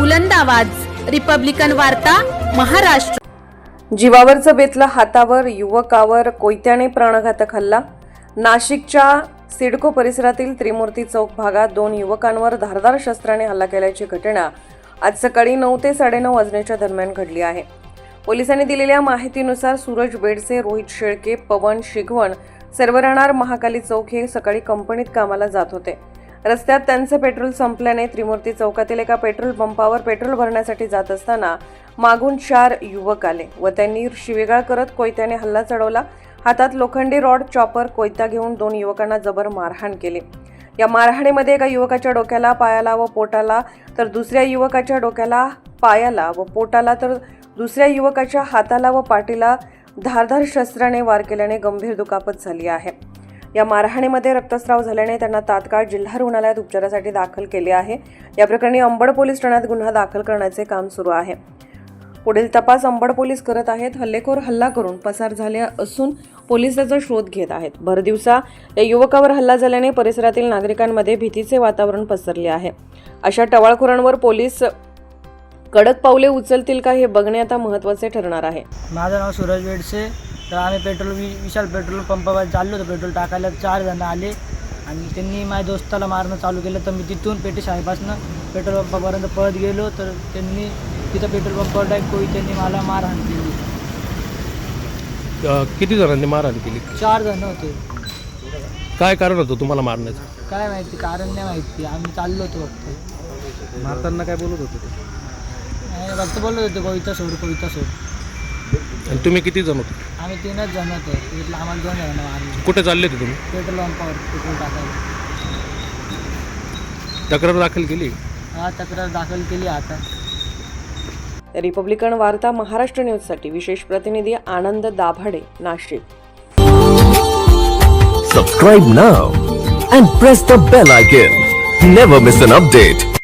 बुलंद आवाज. रिपब्लिकन वार्ता महाराष्ट्र. जीवावरचं बेतलं हातावर युवकावर कोयत्याने प्राणघातक हल्ला. नाशिकच्या सिडको परिसरातील त्रिमूर्ती चौक भागात दोन युवकांवर धारदार शस्त्राने हल्ला केल्याची घटना आज सकाळी नऊ ते साडेनऊ वाजण्याच्या दरम्यान घडली आहे. पोलिसांनी दिलेल्या माहितीनुसार सूरज बेडसे रोहित शेळके पवन शिगवण सर्व राहणार महाकाली चौक हे सकाळी कंपनीत कामाला जात होते. रस्त्यात त्यांचे पेट्रोल संपल्याने त्रिमूर्ती चौकातील एका पेट्रोल पंपावर पेट्रोल भरण्यासाठी जात असताना मागून चार युवक आले व त्यांनी शिवेगाळ करत कोयत्याने हल्ला चढवला. हातात लोखंडी रॉड चॉपर कोयता घेऊन दोन युवकांना जबर मारहाण केली. या मारहाणीमध्ये एका युवकाच्या डोक्याला पायाला व पोटाला तर दुसऱ्या युवकाच्या डोक्याला पायाला व पोटाला तर दुसऱ्या युवकाच्या हाताला व पाठीला धारधार शस्त्राने वार केल्याने गंभीर दुखापत झाली आहे. या मारहाणीमध्ये रक्तस्राव झाल्याने त्यांना तात्काळ जिल्हा रुग्णालयात उपचारासाठी दाखल केले आहे. या प्रकरणी अंबड पोलीस ठाण्यात गुन्हा दाखल करण्याचे काम सुरू आहे. पुढील तपास अंबड पोलीस करत आहेत. हल्लेखोर हल्ला करून पसार झाले असून पोलीस त्याचा शोध घेत आहेत. भरदिवसा या युवकावर हल्ला झाल्याने परिसरातील नागरिकांमध्ये भीतीचे वातावरण पसरले आहे. अशा टवाळखोरांवर पोलीस कडक पावले उचलतील का हे बघणे आता महत्त्वाचे ठरणार आहे. माझं नाव सूरज वेडसे. तर आम्ही पेट्रोल वि विशाल पेट्रोल पंपावर चाललो होतो. पेट्रोल टाकायला चार जण आले. आणि त्यांनी माझ्या दोस्ताला मारणं चालू केलं. तर मी तिथून पेटी शाळेपासून पेट्रोल पंपापर्यंत पळत गेलो. तर त्यांनी तिथं पेट्रोल पंपावर डायरेक्ट कोई त्यांनी मला मारहाण केली. किती जणांनी मारहाण केली? चार जण होते. काय कारण होतं तुम्हाला मारण्याचं? काय माहिती कारण नाही माहिती. आम्ही चाललो होतो फक्त. मारताना काय बोलत होते फक्त बोलत होतो कोयता सोड कोयता सोड आणि तुम्ही किती जण होते? आम्ही तीनच जण होतो. इथलं आम्हाला दोन जण मारले कुठे चालले होते तुम्ही? पेट्रोल पंपावर पेट्रोल टाकायला. तक्रार दाखल केली? हा तक्रार दाखल केली आता. रिपब्लिकन वार्ता महाराष्ट्र न्यूजसाठी विशेष प्रतिनिधी Anand Dabhade Nashik. Subscribe now and press the bell icon. Never miss an update.